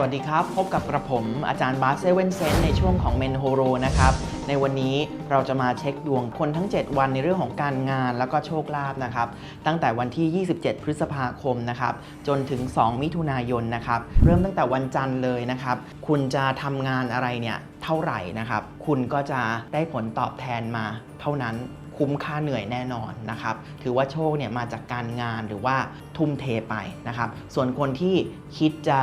สวัสดีครับ พบกับกระผมอาจารย์บาสเซเว่นเซนในช่วงของเมนโฮโรนะครับ ในวันนี้เราจะมาเช็คดวงคนทั้ง 7 วันในเรื่องของการงานแล้วก็โชคลาภนะครับ ตั้งแต่วันที่ 27 พฤษภาคมนะครับ จนถึง 2 มิถุนายนนะครับ เริ่มตั้งแต่วันจันทร์เลยนะครับ คุณจะทำงานอะไรเนี่ยเท่าไหร่นะครับ คุณก็จะได้ผลตอบแทนมาเท่านั้นคุ้มค่าเหนื่อยแน่นอนนะครับ ถือว่าโชคเนี่ยมาจากการงานหรือว่าทุ่มเทไปนะครับ ส่วนคนที่คิดจะ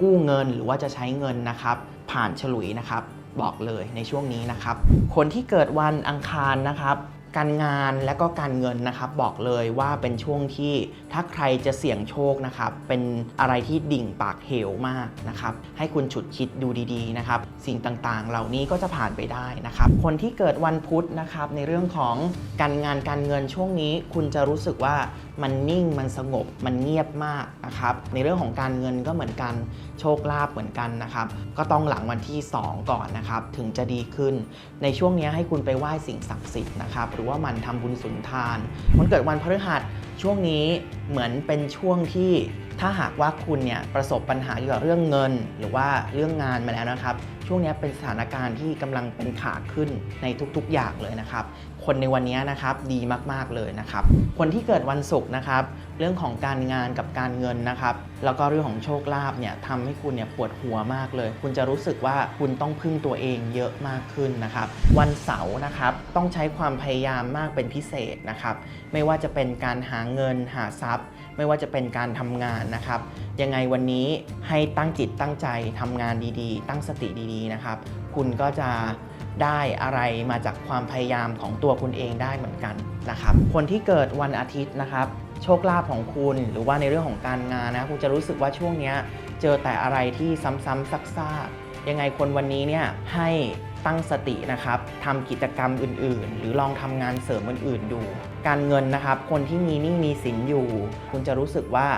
กู้เงินหรือว่าจะใช้เงินนะครับ ผ่านฉลุยนะครับ บอกเลยในช่วงนี้นะครับ คนที่เกิดวันอังคารนะครับ การงานและก็การเงินนะครับ บอกเลยว่าเป็นช่วงที่ถ้าใครจะเสี่ยงโชคนะครับ เป็นอะไรที่ดิ่งปากเหวมากนะครับ ให้คุณฉุดคิดดูดีๆนะครับ สิ่งต่างๆ เหล่านี้ก็จะผ่านไปได้นะครับ คนที่เกิดวันพุธนะครับ ในเรื่องของการงานการเงินช่วงนี้ คุณจะรู้สึกว่ามันนิ่งมันสงบมันเงียบมากนะครับในเรื่องของการเงินก็เหมือนกันโชคลาภเหมือนกันนะครับ ก็ต้องหลังวันที่ 2 ก่อนนะครับ ถึงจะดีขึ้น ในช่วงนี้ให้คุณไปไหว้สิ่งศักดิ์สิทธิ์นะครับหรือว่ามันทำบุญสุนทานคนเกิดวันพฤหัสช่วงนี้เหมือนเป็นช่วงที่ถ้าหากว่าคุณเนี่ยประสบปัญหาเกี่ยวกับเรื่องเงิน หรือว่าเรื่องงานมาแล้วนะครับ ช่วงนี้เป็นสถานการณ์ที่กำลังเป็นขาขึ้นในทุกๆอย่างเลยนะครับ คนในวันนี้นะครับดีมากๆเลยนะครับ คนที่เกิดวันศุกร์นะครับ เรื่องของการงานกับการเงินนะครับ แล้วก็เรื่องของโชคลาภเนี่ยทำให้คุณเนี่ยปวดหัวมากเลย คุณจะรู้สึกว่าคุณต้องพึ่งตัวเองเยอะมากขึ้นนะครับ วันเสาร์นะครับต้องใช้ความพยายามมากเป็นพิเศษนะครับ ไม่ว่าจะเป็นการหาเงินหาทรัพย์ ไม่ว่าจะเป็นการทำงานนะครับ ยังไงวันนี้ให้ตั้งจิตตั้งใจทำงานดีๆ ตั้งสติดีๆนะครับ คุณก็จะได้อะไรมาจากความพยายามของตัวคุณเองได้เหมือนกันนะครับ คนที่เกิดวันอาทิตย์นะครับ โชคลาภของคุณหรือว่าในเรื่องของการงานนะคุณจะรู้สึกว่าช่วงนี้เจอแต่อะไรที่ซ้ำๆซักๆยังไงคนวันนี้เนี่ยให้ ตั้งสตินะครับทำกิจกรรมอื่น ๆ หรือลองทำงานเสริมอื่น ๆ ดู การเงินนะครับ คนที่มีหนี้มีสินอยู่ คุณจะรู้สึกว่า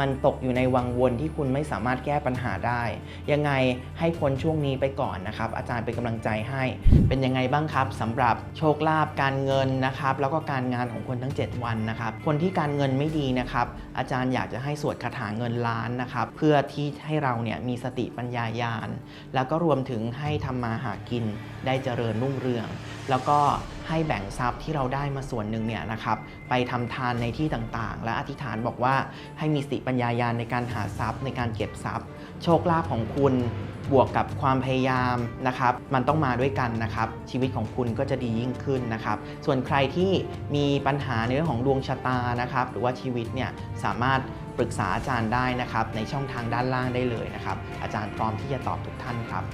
มันตกอยู่ในวังวนที่คุณไม่สามารถแก้ปัญหาได้ ยังไงให้พ้นช่วงนี้ไปก่อนนะครับ อาจารย์เป็นกำลังใจให้ เป็นยังไงบ้างครับสำหรับโชคลาภการเงินนะครับ แล้วก็การงานของคนทั้ง 7 วันนะครับ คนที่การเงินไม่ดีนะครับ อาจารย์อยากจะให้สวดคาถาเงินล้านนะครับ เพื่อที่ให้เราเนี่ยมีสติปัญญายาณแล้วก็รวมถึงให้ทำมาหากินได้เจริญรุ่งเรือง แล้วก็ให้แบ่งทรัพย์ที่เราได้มาส่วนหนึ่งเนี่ยนะครับไปทำทานในที่ต่างๆ และอธิษฐานบอกว่าให้มีสติปัญญายาณในการหาทรัพย์ในการเก็บทรัพย์ โชคลาภของคุณบวกกับความพยายามนะครับ มันต้องมาด้วยกันนะครับ ชีวิตของคุณก็จะดียิ่งขึ้นนะครับ ส่วนใครที่มีปัญหาในเรื่องของดวงชะตานะครับ หรือว่าชีวิตเนี่ยสามารถปรึกษาอาจารย์ได้นะครับ ในช่องทางด้านล่างได้เลยนะครับ อาจารย์พร้อมที่จะตอบทุกท่านครับ